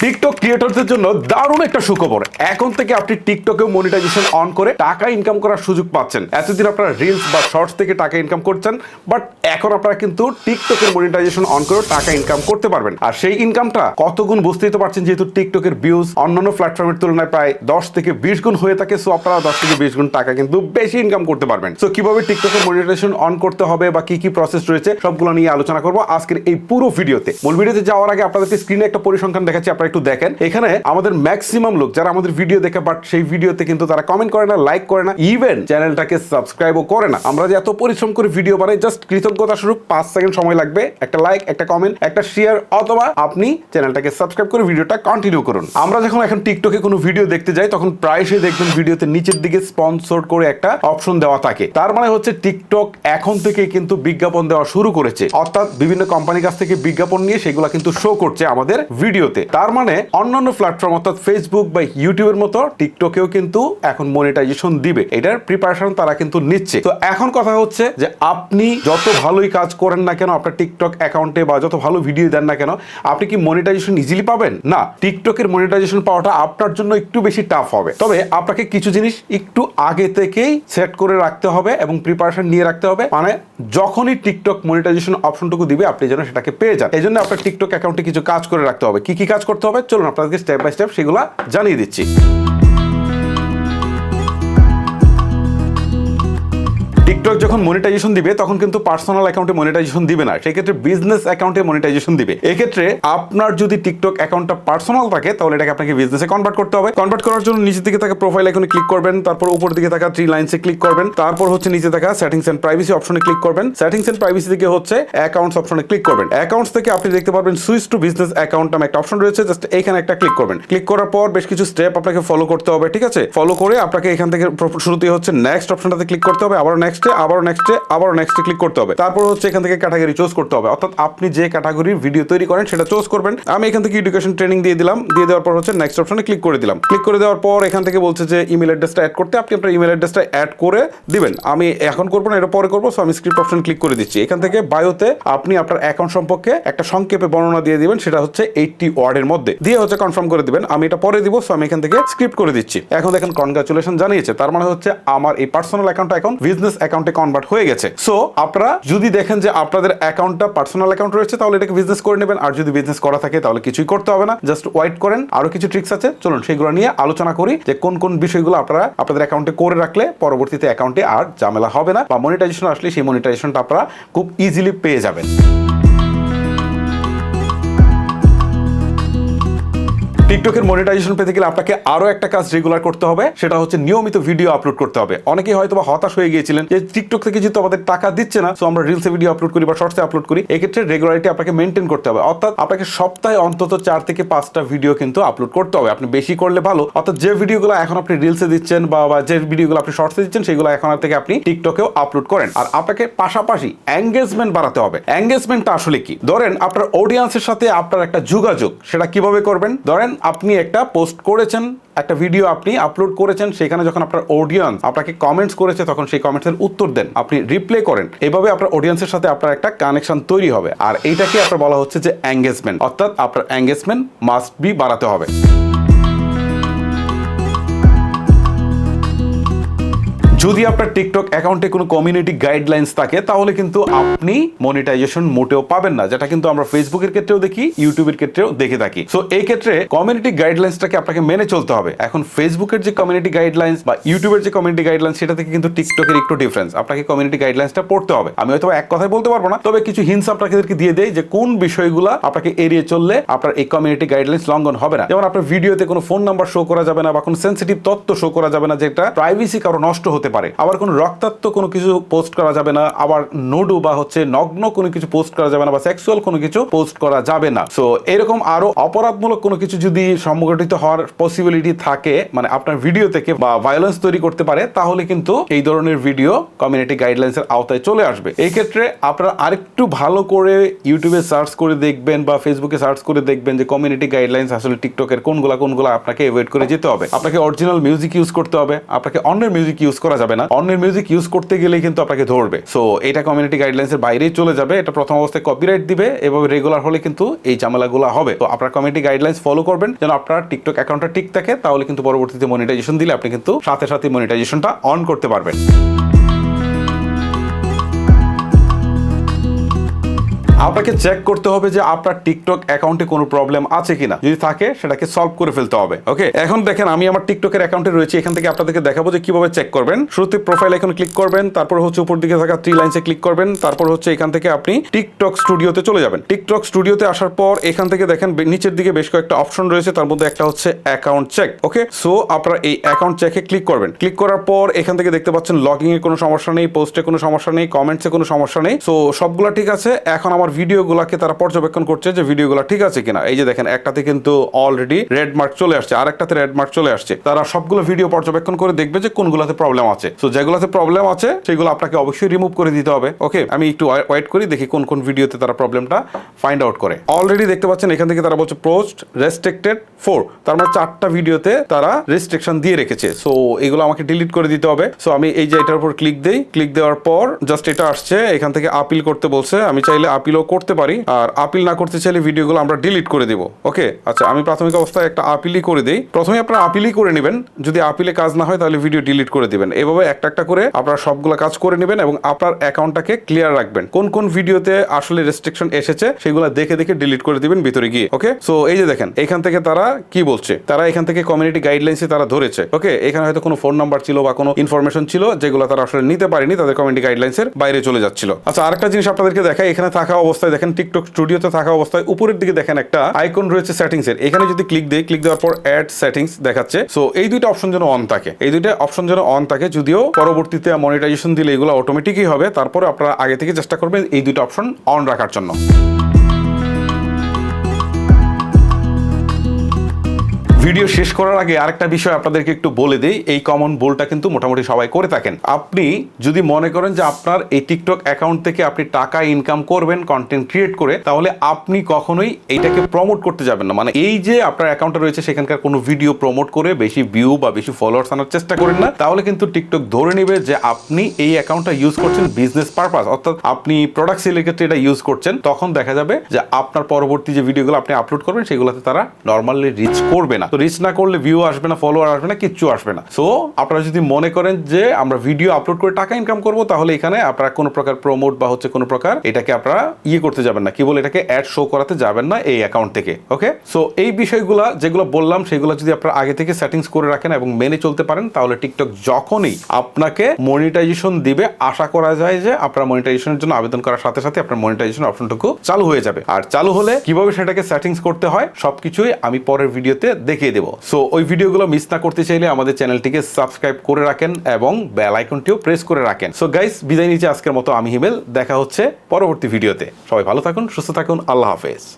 TikTok ক্রিয়েটরদের জন্য দারুণ একটা সুখবর। এখন থেকে আপনি টিকটকে মনিটাইজেশন অন করে টাকা ইনকাম করার সুযোগ পাচ্ছেন। এতদিন আপনারা রিলস বা শর্টস থেকে টাকা ইনকাম করছেন বাট এখন আপনারা কিন্তু টিকটকের মনিটাইজেশন অন করে টাকা ইনকাম করতে পারবেন। আর সেই ইনকামটা কত গুণ বুঝতেই তো পারছেন, যেহেতু টিকটকের ভিউজ অন্যান্য প্ল্যাটফর্মের তুলনায় প্রায় দশ থেকে বিশ গুণ হয়ে থাকে সো আপনারা দশ থেকে বিশ গুণ টাকা কিন্তু বেশি ইনকাম করতে পারবেন। সো কীভাবে টিকটকের মনিটাইজেশন অন করতে হবে বা কি কি প্রসেস রয়েছে, সবগুলো নিয়ে আলোচনা করব আজকের এই পুরো ভিডিওতে। মূল ভিডিওতে যাওয়ার আগে আপনাদেরকে স্ক্রিনে একটা পরিসংখ্যান দেখাচ্ছি আপনারা একটু দেখেন। এখানে আমাদের ম্যাক্সিমাম লোক, যারা আমাদের ভিডিও দেখে বাট সেই ভিডিওতে কিন্তু তারা কমেন্ট করে না লাইক করে না ইভেন চ্যানেলটাকে সাবস্ক্রাইবও করে না। আমরা যে এত পরিশ্রম করে ভিডিও বানাই জাস্ট কৃতজ্ঞতা স্বরূপ পাঁচ সেকেন্ড সময় লাগবে। একটা লাইক একটা কমেন্ট একটা শেয়ার অথবা আপনি চ্যানেলটাকে সাবস্ক্রাইব করে ভিডিওটা কন্টিনিউ করুন। আমরা যখন এখন টিকটকে কোনো ভিডিও দেখতে যাই, তখন প্রায়শই দেখবেন ভিডিওতে নিচের দিকে স্পন্সর করে একটা অপশন দেওয়া থাকে। তার মানে হচ্ছে টিকটক এখন থেকে কিন্তু বিজ্ঞাপন দেওয়া শুরু করেছে। অর্থাৎ বিভিন্ন কোম্পানির কাছ থেকে বিজ্ঞাপন নিয়ে সেগুলো কিন্তু শো করছে আমাদের ভিডিওতে তার মানে অন্যান্য প্ল্যাটফর্ম অর্থাৎ ফেসবুক বা ইউটিউবের মতো টিকটকেও কিন্তু এখন মনিটাইজেশন দিবে। এটার প্রিপারেশন তারা কিন্তু নিচ্ছে। তো এখন কথা হচ্ছে যে আপনি যত ভালোই কাজ করেন না কেন, আপনার টিকটক অ্যাকাউন্টে বা যত ভালো ভিডিও দেন না কেন, আপনি কি মনিটাইজেশন ইজিলি পাবেন? না টিকটকের মনিটাইজেশন পাওয়াটা আপনার জন্য একটু বেশি টাফ হবে। তবে আপনাকে কিছু জিনিস একটু আগে থেকেই সেট করে রাখতে হবে এবং প্রিপারেশন নিয়ে রাখতে হবে। মানে যখনই টিকটক মনিটাইজেশন অপশনটুকু দিবে, আপনি যেন সেটাকে পেয়ে যান। এই জন্য আপনার টিকটক অ্যাকাউন্টে কিছু কাজ করে রাখতে হবে। কি কি কাজ করতে হবে। চলুন আপনাদেরকে স্টেপ বাই স্টেপ সেগুলো জানিয়ে দিচ্ছি। টিকটক যখন মনিটাইজেশন দিবে, তখন কিন্তু পার্সোনাল অ্যাকাউন্টে মনিটাইজেশন দিবে না। সেক্ষেত্রে বিজনেস অ্যাকাউন্টে মনিটাইজেশন দিবে। এক্ষেত্রে আপনার যদি টিকটক অ্যাকাউন্টটা পার্সোনাল থাকে, তাহলে এটাকে আপনাকে বিজনেসে কনভার্ট করতে হবে। কনভার্ট করার জন্য নিচের দিকে থাকা প্রোফাইল আইকনে ক্লিক করবেন, তারপর উপর দিকে থাকা থ্রি লাইনসে ক্লিক করবেন, তারপর হচ্ছে নিচে থাকা সেটিংস এন্ড প্রাইভেসি অপশনে ক্লিক করবেন। সেটিংস এন্ড প্রাইভেসি থেকে হচ্ছে অ্যাকাউন্টস অপশনে ক্লিক করবেন। অ্যাকাউন্টস থেকে আপনি দেখতে পারবেন সুইচ টু বিজনেস অ্যাকাউন্ট নামে একটা অপশন রয়েছে। জাস্ট এইখানে একটা ক্লিক করবেন। ক্লিক করার পর বেশ কিছু স্টেপ আপনাকে ফলো করতে হবে, ঠিক আছে? ফলো করে আপনাকে এখান থেকে শুরুতেই হচ্ছে নেক্সট অপশনটাতে ক্লিক করতে হবে। আবার নেক্সটে আবার নেক্সটে আবার নেক্সটে ক্লিক করতে হবে। তারপর হচ্ছে এখান থেকে ক্যাটাগরি চুজ করতে হবে। অর্থাৎ আপনি যে ক্যাটাগরির ভিডিও তৈরি করেন, সেটা চুজ করবেন। আমি এখান থেকে এডুকেশন ট্রেনিং দিয়ে দিলাম। দিয়ে দেওয়ার পর হচ্ছে নেক্সট অপশনে ক্লিক করে দিলাম। ক্লিক করে দেওয়ার পর এখান থেকে বলছে যে ইমেল অ্যাড্রেসটা অ্যাড করতে। আপনি আপনার ইমেল অ্যাড্রেসটা অ্যাড করে দিবেন। আমি এখন করব না, এটা পরে করব। সো আমি স্ক্রিপ্ট অপশন ক্লিক করে দিচ্ছি। এখান থেকে বায়োতে আপনি আপনার অ্যাকাউন্ট সম্পর্কে একটা সংক্ষেপে বর্ণনা দিয়ে দিবেন। সেটা হচ্ছে এইটটি ওয়ার্ডের মধ্যে। দিয়ে হচ্ছে কনফার্ম করে দিবেন। আমি এটা পরে দিব। সো আমি এখান থেকে স্ক্রিপ্ট করে দিচ্ছি। এখন দেখেন কনগ্রাচুলেশন জানিয়েছে। তার মানে হচ্ছে আমার এই পার্সোনাল অ্যাকাউন্টটা এখন বিজনেস অ্যাকাউন্টে কনভার্ট হয়ে গেছে। সো আপনারা যদি দেখেন যে আপনাদের অ্যাকাউন্টটা পার্সোনাল অ্যাকাউন্ট রয়েছে, তাহলে এটাকে বিজনেস করে নেবেন। আর যদি বিজনেস করা থাকে, তাহলে কিছুই করতে হবে না। জাস্ট ওয়াইট করেন। আরও কিছু ট্রিক্স আছে। চলুন সেগুলো নিয়ে আলোচনা করি যে কোন কোন বিষয়গুলো আপনারা আপনাদের অ্যাকাউন্টে করে রাখলে পরবর্তীতে অ্যাকাউন্টে আর ঝামেলা হবে না বা মনিটাইজেশন আসলে সেই মনিটাইজেশনটা আপনারা খুব ইজিলি পেয়ে যাবেন। টিকটকের মনিটাইজেশন পেতে গেলে আপনাকে আরও একটা কাজ রেগুলার করতে হবে, সেটা হচ্ছে নিয়মিত ভিডিও আপলোড করতে হবে। অনেকেই হয়তো বা হতাশ হয়ে গিয়েছিলেন যে টিকটক থেকে যেহেতু আমাদের টাকা দিচ্ছে না সো আমরা রিলসে ভিডিও আপলোড করি বা শর্টসে আপলোড করি, এক্ষেত্রে রেগুলারিটি আপনাকে মেনটেন করতে হবে। অর্থাৎ আপনাকে সপ্তাহে অন্তত চার থেকে পাঁচটা ভিডিও কিন্তু আপলোড করতে হবে। আপনি বেশি করলে ভালো। অর্থাৎ যে ভিডিওগুলো এখন আপনি রিলসে দিচ্ছেন বা যে ভিডিওগুলো আপনি শর্টসে দিচ্ছেন, সেগুলো এখন থেকে আপনি টিকটকেও আপলোড করেন। আর আপনাকে পাশাপাশি এঙ্গেজমেন্ট বাড়াতে হবে। এঙ্গেজমেন্টটা আসলে কি? ধরেন আপনার অডিয়েন্সের সাথে আপনার একটা যোগাযোগ, সেটা কীভাবে করবেন? ধরেন আপনি একটা পোস্ট করেছেন, একটা ভিডিও আপনি আপলোড করেছেন, সেখানে যখন আপনার অডিয়েন্স আপনাকে কমেন্টস করেছে, তখন সেই কমেন্টসের উত্তর দেন। আপনি রিপ্লে করেন। এভাবে আপনার অডিয়েন্সের সাথে আপনার একটা কানেকশন তৈরি হবে। আর এইটাকে আপনার বলা হচ্ছে যে অ্যাঙ্গেজমেন্ট অর্থাৎ আপনার অ্যাঙ্গেজমেন্ট মাস্ট বি বাড়াতে হবে। যদি আপনার টিকটক অ্যাকাউন্টে কোনো কমিউনিটি গাইডলাইন্স থাকে, তাহলে কিন্তু আপনি মনিটাইজেশন মোটেও পাবেন না, যেটা কিন্তু আমরা ফেসবুকের ক্ষেত্রেও দেখি ইউটিউবের ক্ষেত্রেও দেখে থাকি। সো এই ক্ষেত্রে কমিউনিটি গাইডলাইন্সটাকে আপনাকে মেনে চলতে হবে। এখন ফেসবুকের যে কমিউনিটি গাইডলাইন্স বা ইউটিউবের যে কমিউনিটি গাইডলাইন্স সেটা থেকে কিন্তু টিকটকের একটু ডিফারেন্স আপনাকে কমিউনিটি গাইডলাইন্সটা পড়তে হবে। আমি হয়তো এক কথায় বলতে পারব না, তবে কিছু হিন্স আপনাদেরকে দিয়ে দেয় যে কোন বিষয়গুলো আপনাকে এড়িয়ে চললে আপনার এই কমিউনিটি গাইডলাইন্স লঙ্ঘন হবে না। যেমন আপনার ভিডিওতে কোনো ফোন নাম্বার শো করা যাবে না বা কোনো সেন্সিটিভ তথ্য শো করা যাবে না, যেটা প্রাইভেসি কারও নষ্ট হতে পারে। আবার কোনো রক্তাক্ত কোনো কিছু পোস্ট করা যাবে না, আবার নুডু বা হচ্ছে নগ্ন কোনো কিছু পোস্ট করা যাবে না বা সেক্সুয়াল কোনো কিছু পোস্ট করা যাবে না। সো এরকম আরও অপরাধমূলক কোনো কিছু যদি সংগঠিত হওয়ার পসিবিলিটি থাকে মানে আপনার ভিডিও থেকে বা ভায়োলেন্স তৈরি করতে পারে, তাহলে কিন্তু এই ধরনের ভিডিও কমিউনিটি গাইডলাইন্স এর আওতায় চলে আসবে। এই ক্ষেত্রে আপনারা আরেকটু ভালো করে ইউটিউবে সার্চ করে দেখবেন বা ফেসবুকে সার্চ করে দেখবেন যে কমিউনিটি গাইডলাইন্স আসলে টিকটকের কোনগুলা কোনগুলা আপনাকে এভয়েড করে যেতে হবে। আপনাকে অরিজিনাল মিউজিক ইউজ করতে হবে, আপনাকে অন্যের মিউজিক ইউজ করা যাবে না। অন্যের মিউজিক ইউজ করতে গেলেই কিন্তু আপনাকে ধরবে। সো এটা কমিউনিটি গাইডলাইন্সের বাইরেই চলে যাবে। এটা প্রথম অবস্থায় কপিরাইট দিবে। এবং রেগুলার হলে কিন্তু এই ঝামেলাগুলো হবে। তো আপনার কমিউনিটি গাইডলাইন্স ফলো করবেন। যেন আপনার টিকটক অ্যাকাউন্টটা ঠিক থাকে, তাহলে কিন্তু পরবর্তীতে মনিটাইজেশন দিলে আপনি কিন্তু সাথে সাথে মনিটাইজেশনটা অন করতে পারবেন। আপনাকে চেক করতে হবে যে আপনার টিকটক অ্যাকাউন্টে কোনো প্রবলেম আছে কিনা। যদি থাকে, সেটাকে সলভ করে ফেলতে হবে ওকে এখন দেখেন, আমি আমার টিকটকের অ্যাকাউন্টে রয়েছে, এখান থেকে আপনাদেরকে দেখাবো যে কীভাবে চেক করবেন। শুরুতে প্রোফাইল এখন ক্লিক করবেন, তারপর হচ্ছে উপর দিকে থাকা থ্রি লাইনসে ক্লিক করবেন, তারপর হচ্ছে এখান থেকে আপনি টিকটক স্টুডিওতে চলে যাবেন। টিকটক স্টুডিওতে আসার পর এখান থেকে দেখেন নিচের দিকে বেশ কয়েকটা অপশন রয়েছে, তার মধ্যে একটা হচ্ছে অ্যাকাউন্ট চেক ওকে সো আপনারা এই অ্যাকাউন্ট চেকে ক্লিক করবেন। ক্লিক করার পর এখান থেকে দেখতে পাচ্ছেন লগিং এর কোনো সমস্যা নেই পোস্টে কোনো সমস্যা নেই কমেন্টসে কোনো সমস্যা নেই। সো সবগুলো ঠিক আছে, এখন আমার ভিডিওগুলোকে তারা পর্যবেক্ষণ করছে যে ভিডিওগুলো ঠিক আছে কিনা। এই যে দেখেন, একটাতে কিন্তু অলরেডি রেড মার্ক চলে আসছে আর একটাতে রেড মার্ক চলে আসছে। তারা সবগুলো ভিডিও পর্যবেক্ষণ করে দেখবে যে কোনগুলোতে প্রবলেম আছে। সো যেগুলোতে প্রবলেম আছে, সেগুলো আপনাকে অবশ্যই রিমুভ করে দিতে হবে ওকে আমি একটু ওয়েট করি, দেখি কোন কোন ভিডিওতে তারা প্রবলেমটা ফাইন্ড আউট করে। অলরেডি দেখতে পাচ্ছেন, এখান থেকে তারা বলছে পোস্ট রেস্ট্রিক্টেড ফোর তার মানে চারটা ভিডিওতে তারা রেস্ট্রিকশন দিয়ে রেখেছে। সো এগুলো আমাকে ডিলিট করে দিতে হবে। সো আমি এই যে এটার উপর ক্লিক দিই ক্লিক দেওয়ার পর জাস্ট এটা আসছে, এখান থেকে আপিল করতে বলছে। আমি চাইলে আপিলও করতে পারি, আর আপিল না করতে চাইলে ভিডিওগুলো আমরা ডিলিট করে দিব। ওকে আচ্ছা আমি প্রাথমিক অবস্থায় একটা আপিলই করে দিই। প্রথমে আপনারা আপিলই করে নেবেন। যদি আপিলে কাজ না হয়, তাহলে ভিডিও ডিলিট করে দিবেন। এভাবে একটা একটা করে আপনারা সবগুলো কাজ করে নেবেন এবং আপনার অ্যাকাউন্টটাকে ক্লিয়ার রাখবেন। কোন কোন ভিডিওতে আসলে রেস্ট্রিকশন এসেছে, সেগুলো দেখে দেখে ডিলিট করে দিবেন ভিতরে গিয়ে। ওকে সো এই যে দেখেন, এখান থেকে তারা কি বলছে? তারা এখান থেকে কমিউনিটি গাইডলাইন্সে তারা ধরেছে। ওকে এখানে হয়তো কোনো ফোন নাম্বার ছিল বা কোনো ইনফরমেশন ছিল, যেগুলো তারা আসলে নিতে পারেনি, তাদের কমিউনিটি গাইডলাইন্সের বাইরে চলে যাচ্ছিল। আচ্ছা আরেকটা জিনিস আপনাদেরকে দেখাই। এখানে থাকা অবস্থায় দেখেন টিকটক স্টুডিওতে থাকা অবস্থায় উপরের দিকে দেখেন একটা আইকন রয়েছে সেটিংস এর। এখানে যদি ক্লিক দিই ক্লিক দেওয়ার পর অ্যাড সেটিংস দেখাচ্ছে। সো এই দুইটা অপশন যেন অন থাকে। এই দুইটা অপশন যেন অন থাকে, যদিও পরবর্তীতে মনিটাইজেশন দিলে এগুলো অটোমেটিকই হবে, তারপরে আপনারা আগে থেকে চেষ্টা করবেন এই দুইটা অপশন অন রাখার জন্য। ভিডিও শেষ করার আগে আরেকটা বিষয় আপনাদেরকে একটু বলে দিই। এই কমন ভুলটা কিন্তু মোটামুটি সবাই করে থাকেন। আপনি যদি মনে করেন যে আপনার এই টিকটক অ্যাকাউন্ট থেকে আপনি টাকা ইনকাম করবেন কন্টেন্ট ক্রিয়েট করে, তাহলে আপনি কখনোই এইটাকে প্রমোট করতে যাবেন না। মানে এই যে আপনার অ্যাকাউন্টে রয়েছে, সেখানকার কোনো ভিডিও প্রমোট করে বেশি ভিউ বা বেশি ফলোয়ার্স আনার চেষ্টা করেন না। তাহলে কিন্তু টিকটক ধরে নেবে যে আপনি এই অ্যাকাউন্টটা ইউজ করছেন বিজনেস পারপাস অর্থাৎ আপনি প্রোডাক্ট সেলের ক্ষেত্রে এটা ইউজ করছেন, তখন দেখা যাবে যে আপনার পরবর্তী যে ভিডিওগুলো আপনি আপলোড করবেন, সেগুলোতে তারা নর্মালি রিচ করবে না। তো রিচ না করলে ভিউ আসবে না ফলোয়ার আসবে না, কিচ্ছু আসবে না। সো আপনারা যদি মনে করেন যে আমরা ভিডিও আপলোড করে টাকা ইনকাম করব, তাহলে এখানে আপনারা কোনো প্রকার প্রমোট বা হচ্ছে কোনো প্রকার এটাকে আপনারা ইয়ে করতে যাবেন না। কি বলে এটাকে অ্যাড শো করাতে যাবেন না এই অ্যাকাউন্ট থেকে ওকে সো এই বিষয়গুলো যেগুলো বললাম, সেগুলো যদি আপনারা আগে থেকে সেটিংস করে রাখেন এবং মেনে চলতে পারেন, তাহলে টিকটক যখনই আপনাকে মনিটাইজেশন দিবে, আশা করা যায় যে আপনার মনিটাইজেশনের জন্য আবেদন করার সাথে সাথে আপনার মনিটাইজেশন অপশনটুকু চালু হয়ে যাবে। আর চালু হলে কীভাবে সেটাকে সেটিংস করতে হয়, সবকিছুই আমি পরের ভিডিওতে দেখিয়ে দেবো। সো ওই ভিডিওগুলো মিস না করতে চাইলে আমাদের চ্যানেলটিকে সাবস্ক্রাইব করে রাখেন এবং বেল আইকনটিও প্রেস করে রাখেন। সো গাইস বিদায় নিচে আজকের মতো। আমি হিমেল। দেখা হচ্ছে পরবর্তী ভিডিওতে। সবাই ভালো থাকুন, সুস্থ থাকুন। আল্লাহ হাফেজ।